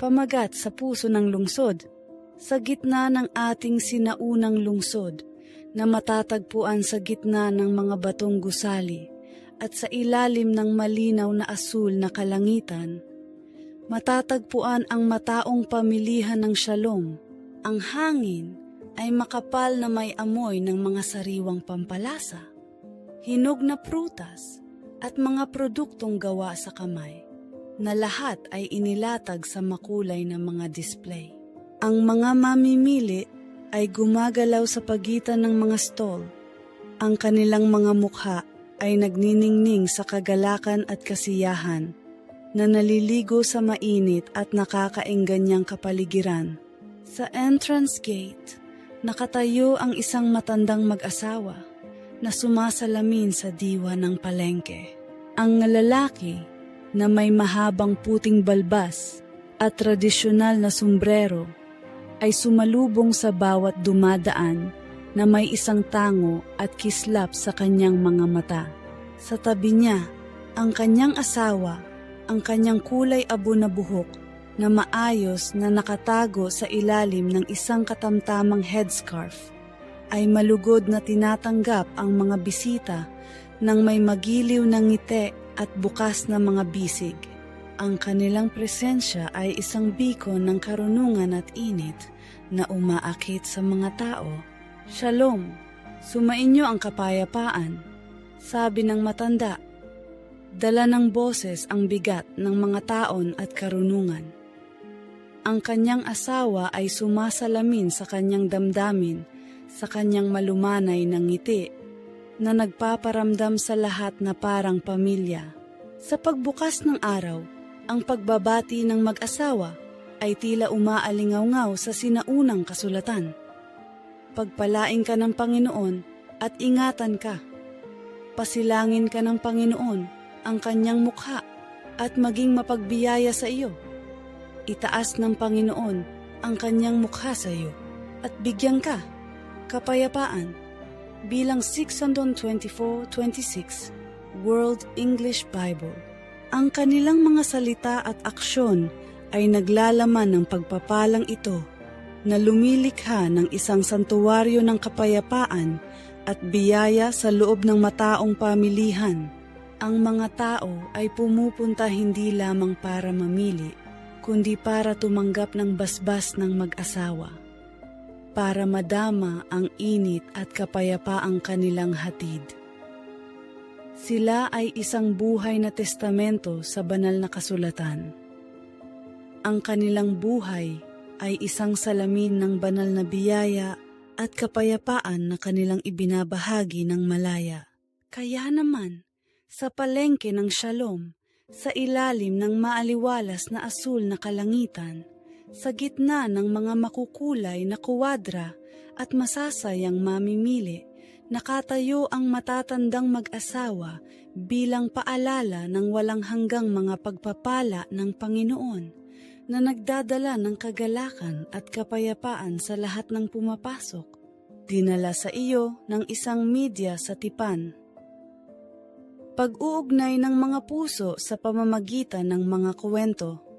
pamagat sa puso ng lungsod, sa gitna ng ating sinaunang lungsod na matatagpuan sa gitna ng mga batong gusali at sa ilalim ng malinaw na asul na kalangitan, matatagpuan ang mataong pamilihan ng shalom. Ang hangin ay makapal na may amoy ng mga sariwang pampalasa, hinog na prutas at mga produktong gawa sa kamay na lahat ay inilatag sa makulay na mga display. Ang mga mamimili ay gumagalaw sa pagitan ng mga stall. Ang kanilang mga mukha ay nagniningning sa kagalakan at kasiyahan na naliligo sa mainit at nakakaingganyang kapaligiran. Sa entrance gate, nakatayo ang isang matandang mag-asawa na sumasalamin sa diwa ng palengke. Ang lalaki na may mahabang puting balbas at tradisyonal na sombrero ay sumalubong sa bawat dumadaan na may isang tango at kislap sa kanyang mga mata. Sa tabi niya, ang kanyang asawa, ang kanyang kulay abo na buhok na maayos na nakatago sa ilalim ng isang katamtamang headscarf ay malugod na tinatanggap ang mga bisita ng may magiliw na ngiti at bukas na mga bisig. Ang kanilang presensya ay isang biko ng karunungan at init na umaakit sa mga tao. Shalom, sumainyo ang kapayapaan, sabi ng matanda. Dala ng boses ang bigat ng mga taon at karunungan. Ang kanyang asawa ay sumasalamin sa kanyang damdamin, sa kanyang malumanay ng ngiti na nagpaparamdam sa lahat na parang pamilya. Sa pagbukas ng araw, ang pagbabati ng mag-asawa ay tila umaalingaw sa sinaunang kasulatan. Pagpalain ka ng Panginoon at ingatan ka. Pasilangin ka ng Panginoon ang kanyang mukha at maging mapagbiyaya sa iyo. Itaas ng Panginoon ang kanyang mukha sa iyo at bigyan ka kapayapaan bilang 624-26 World English Bible. Ang kanilang mga salita at aksyon ay naglalaman ng pagpapalang ito na lumilikha ng isang santuwaryo ng kapayapaan at biyaya sa loob ng mataong pamilihan. Ang mga tao ay pumupunta hindi lamang para mamili, kundi para tumanggap ng basbas ng mag-asawa para madama ang init at kapayapaang kanilang hatid. Sila ay isang buhay na testamento sa banal na kasulatan. Ang kanilang buhay ay isang salamin ng banal na biyaya at kapayapaan na kanilang ibinabahagi ng malaya. Kaya naman, sa palengke ng shalom, sa ilalim ng maaliwalas na asul na kalangitan, sa gitna ng mga makukulay na kuwadra at masasayang mamimili, nakatayo ang matatandang mag-asawa bilang paalala ng walang hanggang mga pagpapala ng Panginoon na nagdadala ng kagalakan at kapayapaan sa lahat ng pumapasok. Dinala sa iyo ng isang media sa tipan. Pag-uugnay ng mga puso sa pamamagitan ng mga kwento